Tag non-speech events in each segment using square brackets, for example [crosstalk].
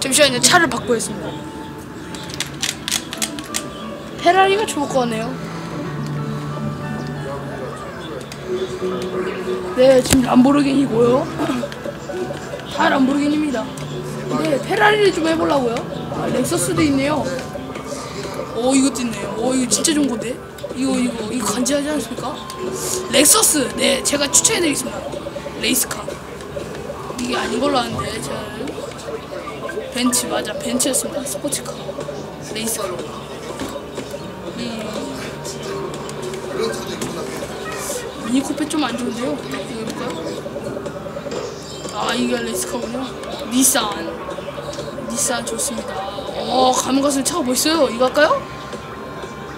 잠시만요. 차를 바꾸겠습니다. 페라리가 좋을 것 같네요. 네, 지금 람보르기니고요. [laughs] 다 람보르기니입니다. 네, 페라리를 좀 해보려고요. 아, 렉서스도 있네요. 오, 이것도 있네요. 오, 이거 진짜 좋은 건데? 이거, 이거, 이거 간지하지 않습니까? 렉서스! 네, 제가 추천해드리겠습니다. 레이스카. 이게 아닌 걸로 아는데, 제가. 벤츠, 맞아. 벤츠였습니다. 스포츠카. 레이스카. 이. 미니코페 좀 안 좋은데요? 이거 해볼까요? 아, 이게 레이스카군요. 니산. 니산 좋습니다. 어, 가면 갈수록 차가 멋있어요. 이거 할까요?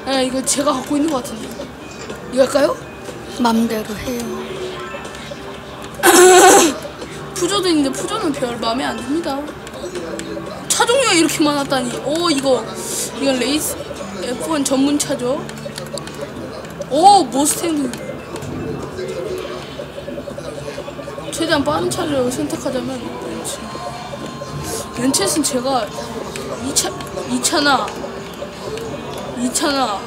네, 이거 제가 갖고 있는 것 같은데. 이거 할까요? 맘대로 해요. 푸조도 있는데 푸조는 별 마음에 안 듭니다. 차 종류가 이렇게 많았다니. 오 이거 이건 레이스 F1 전문 차죠. 오 모스탱. 최대한 빠른 차를 선택하자면 벤츠. 벤츠는 제가 이 차, 이 차나 이 차나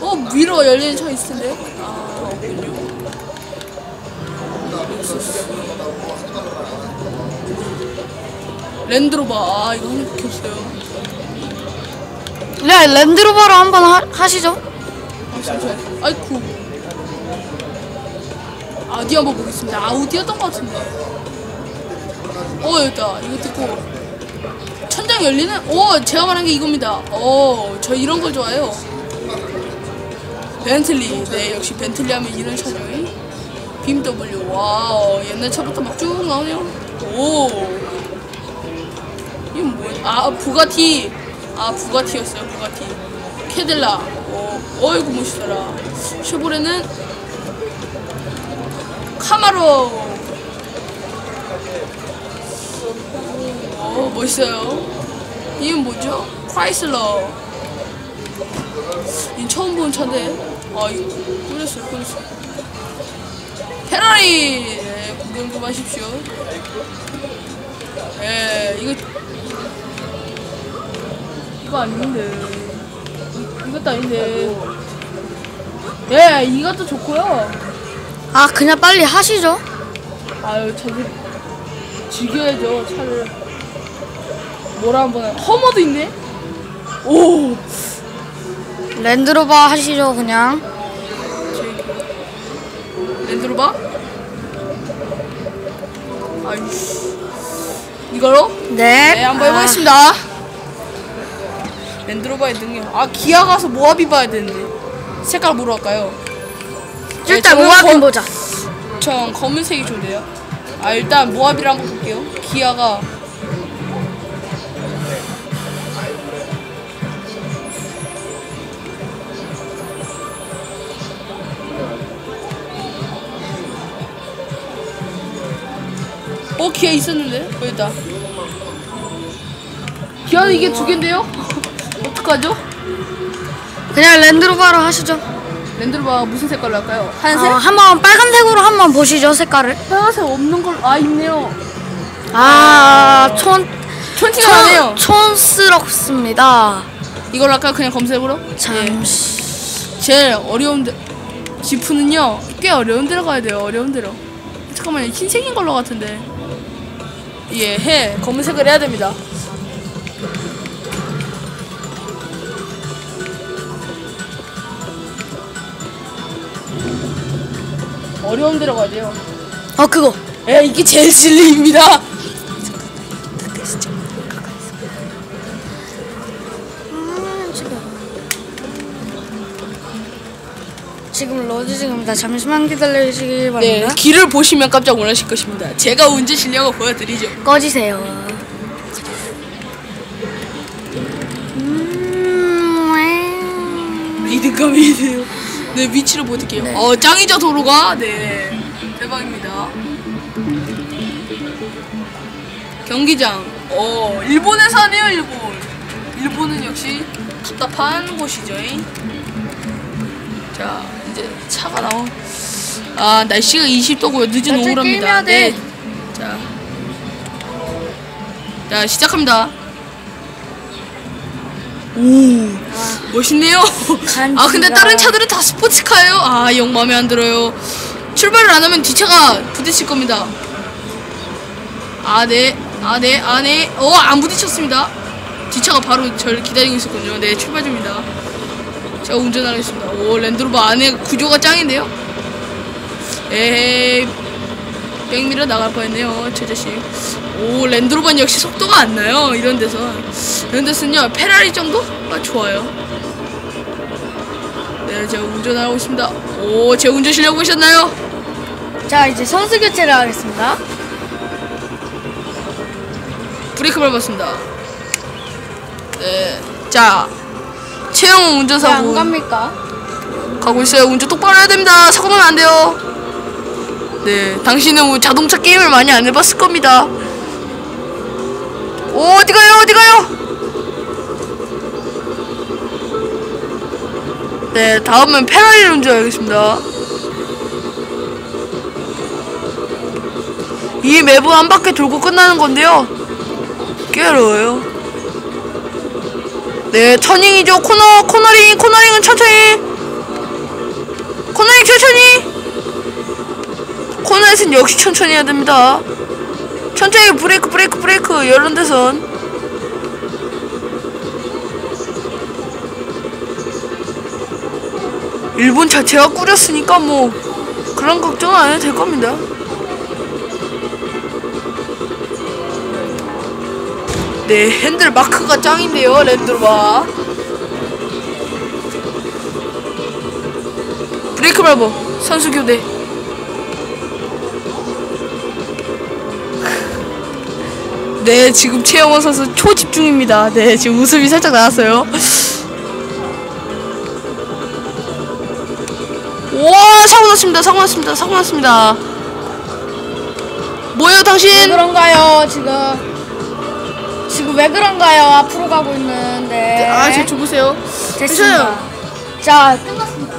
어 미러 열리는 차 있을 텐데. 아 없군요. 랜드로버 아 이거 한번 켰어요. 네, 랜드로버로 한번 하, 하시죠. 아 잠시만 아이쿠. 아우디 한번 보겠습니다. 아우디였던 것 같은데. 어 여기다. 이거 듣고. 천장 열리는 오 제가 말한 게 이겁니다. 어저 이런 걸 좋아해요. 벤틀리. 네 역시 벤틀리 하면 이런 차죠 BMW 와우 옛날 차부터 막 쭉 나오네요. 오. 이건 뭐야? 아 부가티. 아 부가티였어요 부가티. 캐딜락 어, 어이구 멋있어라. 쉐보레는 카마로. 어 멋있어요. 이건 뭐죠? 크라이슬러. 이 처음 본 차인데. 아 이거 끊었어요 끊었어요 페라리 네, 구경 좀 하십시오. 예 이거 이거 아닌데. 이- 이것도 아닌데. 예 이것도 좋고요. 아, 그냥 빨리 하시죠. 아유 저기 즐겨야죠 차를. 뭐라 한번 해. 허머도 있네? 오! 랜드로버 하시죠, 그냥. 랜드로바 아이씨 이걸로 네. 네 한번 아, 해보겠습니다 랜드로바의 능력 아 기아 가서 모하비 봐야 되는데 색깔 뭐로 할까요 일단 저는 모아빈 거- 보자. 전 검은색이 좋네요. 아 일단 모하비를 한번 볼게요. 기아가 어 기아 있었는데 여기다. 기아는 이게 두 개인데요? [laughs] 어떡하죠? 그냥 랜드로버로 하시죠. 랜드로바 무슨 색깔로 할까요? 어, 하얀색? 한번 빨간색으로 한번 보시죠, 색깔을. 빨간색 없는 걸아 있네요. 아, 촌, 촌티가 촌, 나네요. 촌스럽습니다. 이걸 할까 그냥 검색으로? 잠시. 제일 어려운 데 지프는요 꽤 어려운 데로 가야 돼요 어려운 데로 잠깐만요 흰색인 걸로 같은데 예 해. 검은색을 해야 됩니다. 어려운 데로 가야 돼요. 어, 그거. 에 이게 제일 진리입니다 지금 로드 중입니다. 잠시만 기다려주시기 네 바랍니다. 길을 보시면 깜짝 놀라실 것입니다 제가 운전 실력을 보여드리죠 꺼지세요. 음, 리드감이 돼요. 네 위치를 보여드릴게요. 네. 어 짱이죠 도로가. 네 대박입니다. 경기장. 어 일본에서 하네요 일본. 일본은 역시 답답한 곳이죠. 자 이제 차가 나오. 아 날씨가 20도고요. 늦은 나 오후랍니다. 네. 자 자 시작합니다. 오 멋있네요. 아 근데. 다른 차들은 다 스포츠카예요. 아영 마음에 안 들어요. 출발을 안 하면 뒷차가 부딪힐 겁니다. 아 네, 아 네, 아 네. 어안 부딪혔습니다. 뒷차가 바로 저를 기다리고 있었군요. 네 출발 중입니다. 제가 운전하겠습니다. 오 랜드로버 안에 구조가 짱인데요. 에헤이 백미러 나갈 뻔했네요 저 자식 오 랜드로버는 역시 속도가 안 나요 이런 데서 이런 데서는요 페라리 정도가 좋아요 네 제가 운전하고 있습니다 오 제 운전 실력 보셨나요? 자 이제 선수 교체를 하겠습니다. 브레이크 밟았습니다 네 자 최영웅 왜안 운전사고. 갑니까? 가고 있어요. 운전 똑바로 해야 됩니다. 사고 나면 안 돼요. 네 당신은 뭐 자동차 게임을 많이 안 해봤을 겁니다. 오 어디 가요? 어디 가요? 네 다음은 페라리를 운전하겠습니다. 이 맵은 한 바퀴 돌고 끝나는 건데요. 꽤 어려워요 네 터닝이죠. 코너 코너링 코너링은 천천히. 코너링 천천히. 코너에선 역시 천천히 해야 됩니다. 천천히 브레이크 브레이크 브레이크. 이런 데선. 일본 자체가 꾸렸으니까 뭐 그런 걱정은 안 해도 될 겁니다 네 핸들 마크가 짱인데요 랜드로바 브레이크 밟어 선수 교대. 네 지금 최영원 선수 초집중입니다. 네 지금 웃음이 살짝 나왔어요. 와 사고 났습니다 사고 났습니다 사고 났습니다. 뭐예요 왜 당신? 그런가요 지금? 지금 왜 그런가요? 앞으로 가고 있는데. 아저 줘보세요 됐습니다. 자 끝났습니다.